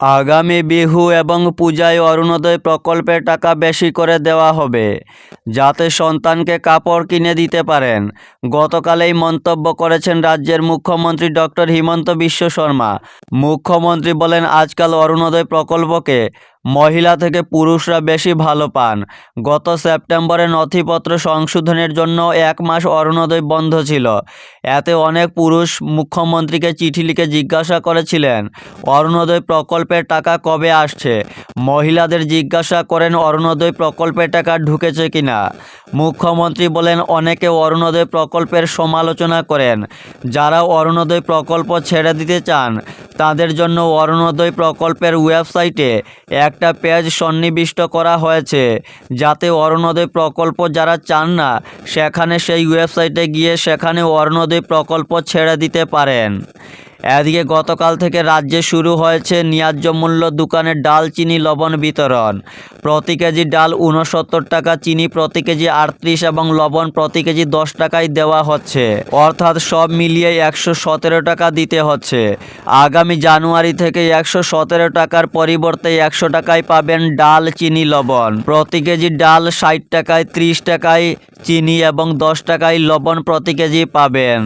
আগামী বিহু এবং পূজায় অরুণোদয় প্রকল্পের টাকা বেশি করে দেওয়া হবে, যাতে সন্তানকে কাপড় কিনে দিতে পারেন। গতকাল এই মন্তব্য করেছেন রাজ্যের মুখ্যমন্ত্রী ডক্টর হিমন্ত বিশ্ব শর্মা। মুখ্যমন্ত্রী বলেন, আজকাল অরুণোদয় প্রকল্পকে মহিলা থেকে পুরুষরা বেশি ভালো পান। গত সেপ্টেম্বরে নথিপত্র সংশোধনের জন্য এক মাস অরুণোদয় বন্ধ ছিল। এতে অনেক পুরুষ মুখ্যমন্ত্রীকে চিঠি লিখে জিজ্ঞাসা করেছিলেন, অরুণোদয় প্রকল্পের টাকা কবে আসছে? মহিলাদের জিজ্ঞাসা করেন, অরুণোদয় প্রকল্পের টাকা ঢুকেছে কিনা? মুখ্যমন্ত্রী বলেন, অনেকে অরুণোদয় প্রকল্পের সমালোচনা করেন। যারা অরুণোদয় প্রকল্প ছেড়ে দিতে চান, তাদের জন্য অরুণোদয় প্রকল্পের ওয়েবসাইটে একটা পেজ সন্নিবিষ্ট করা হয়েছে, যাতে অরুণোদয় প্রকল্প যারা চান না, সেখানে সেই ওয়েবসাইটে গিয়ে সেখানে অরুণোদয় প্রকল্প ছেড়ে দিতে পারেন। এদিকে গতকাল থেকে রাজ্যে শুরু হয়েছে ন্যায্য মূল্য দোকানে ডাল, চিনি, লবণ বিতরণ। প্রতি কেজি ডাল উনসত্তর টাকা, চিনি প্রতি কেজি আটত্রিশ এবং লবণ প্রতি কেজি দশ টাকায় দেওয়া হচ্ছে। অর্থাৎ সব মিলিয়ে একশো সতেরো টাকা দিতে হচ্ছে। আগামী জানুয়ারি থেকে একশো সতেরো টাকার পরিবর্তে একশো টাকায় পাবেন ডাল, চিনি, লবণ। প্রতি কেজি ডাল ষাট টাকায় ত্রিশ টাকায়, চিনি এবং দশ টাকায় লবণ প্রতি কেজি পাবেন।